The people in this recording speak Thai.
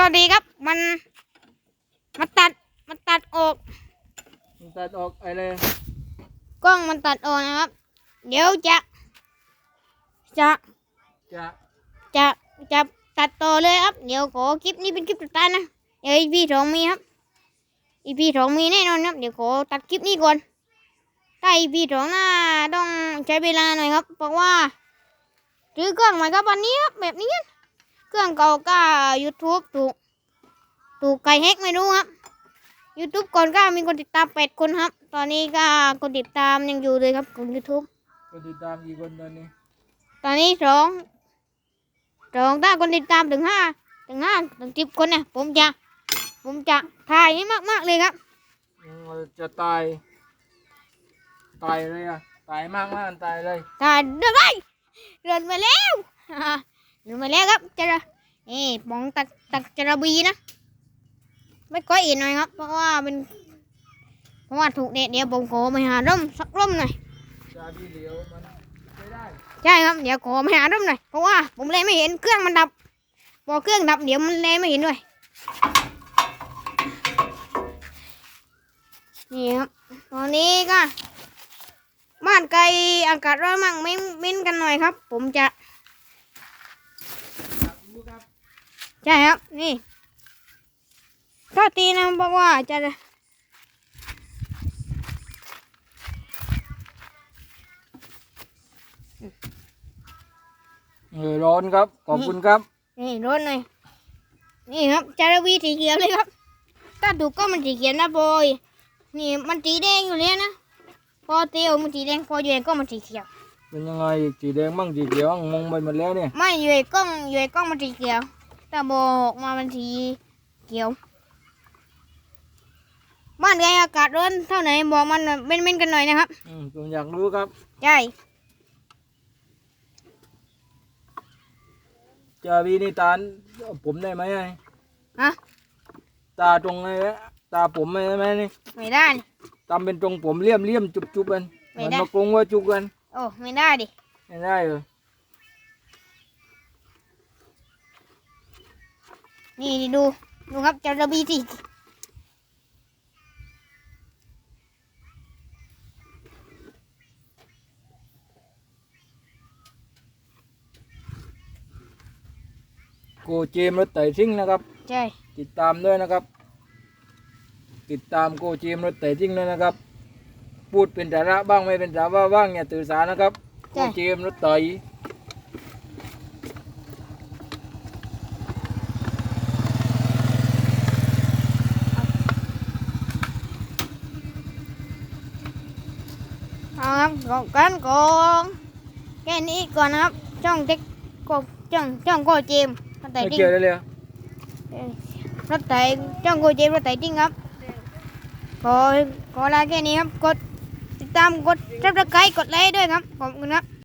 ตัวดีครับ มันมันตัดมันตัดออก มันตัดออกอะไรกล้องมันตัดออกนะครับ เดี๋ยวจะ จะจะจะจะตัดต่อเลยครับ เดี๋ยวขอคลิปนี้เป็นคลิปสุดท้ายนะ เดี๋ยวอีพีสองมีครับอีพีสองมีแน่นอนครับ เดี๋ยวขอตัดคลิปนี้ก่อนถ้าอีพีสองน่าต้องใช้เวลาหน่อยครับ เพราะว่าซื้อเครื่องใหม่ครับวันนี้ครับแบบนี้ เครื่องเก่าก็ยูทูบถูก ถูกใครแฮกไม่รู้ครับ YouTube ก่อนก็มีคนติดตามแปดคนครับ ตอนนี้ก็คนติดตามยังอยู่เลยครับของ YouTube คนติดตามกี่คนตอนนี้ ตอนนี้สองสองถ้าคนติดตามถึงห้าถึงห้าถึงสิบคนเนี่ยผมจะ ผมจะถ่ายให้มาก ๆ เลยครับอืมจะตาย ตายเลยอะ ตายมากมากตายเลยถ่ายเดินไปเดินมาแล้วเดินมาแล้วครับจะนี่ปองตักตักจระบีนะไม่ค่อยอินหน่อยครับ เพราะว่าเป็นเพราะว่าถูกเด็ดเดี๋ยวผมขอไปหาร่มสักร่มหน่อยจะดีเดียวมันไม่ได้ใช่ครับเดี๋ยวขอไปหาร่มหน่อยเพราะว่าผมเลยไม่เห็นเครื่องมันดับพอเครื่องดับเดี๋ยวมันเลยไม่เห็นด้วยนี่ครับตอนนี้ก็บ้านไกลอากาศร้อนมากไม่เม้นกันหน่อยครับ ผมจะ รู้ครับ ใช่ครับ นี่ถ้าตีนะบอกว่าจะเออร้อนครับ ขอบคุณครับ นี่ร้อนหน่อยนี่ครับจารวีสีเขียวเลยครับ ถ้าถูกก็มันสีเขียวนะบอย นี่มันสีแดงอยู่แล้วนะพอเตียวมันสีแดงพออยู่ในกล้องมันสีเขียว เป็นยังไงอีกสีแดงบ้างสีเขียวบ้างมองไปหมดแล้วเนี่ย ไม่อยู่ในกล้องอยู่ในกล้องมันสีเขียว แต่บอกมามันสีเขียว บ้านไกลอากาศร้อนเท่าไหร่บอกมันหน่อยเม้นๆกันหน่อยนะครับ อืมผมอยากรู้ครับ ใช่จะวีนี่ตาผมได้ไหมไอ้ฮะตาตรงไหนตาผมได้ไหมนี่ไม่ได้นี่ทำเป็นตรงผมเลี่ยมเลี่ยมจุบจุบกันไม่มันได้ มากรงว่าจุกกันโอ้ไม่ได้ดิไม่ได้เหร นี่ดู ดูครับจระบีสิโกเจมส์รถไต่ซิ่งนะครับ ใช่ ติดตามด้วยนะครับ ติดตามโกเจมส์รถไต่ซิ่งด้วยนะครับ พูดเป็นสาระบ้างไม่เป็นสาระบ้างอย่าตื่นสานะครับ โกเจมส์รถไต่ เอาครับกองกันกองแค่นี้ก่อนนะครับ ช่องเด็กกบช่องช่องโกเจมรถไต่ไม่ดิ้งเกี่ยวได้เลยเหรอรถไต่ช่องโกเจมรถไต่ดิ้งครับขอขอลาแค่นี้ครับกดติดตามกดซับสไครต์กดไลค์ด้วยครับขอบคุณครับ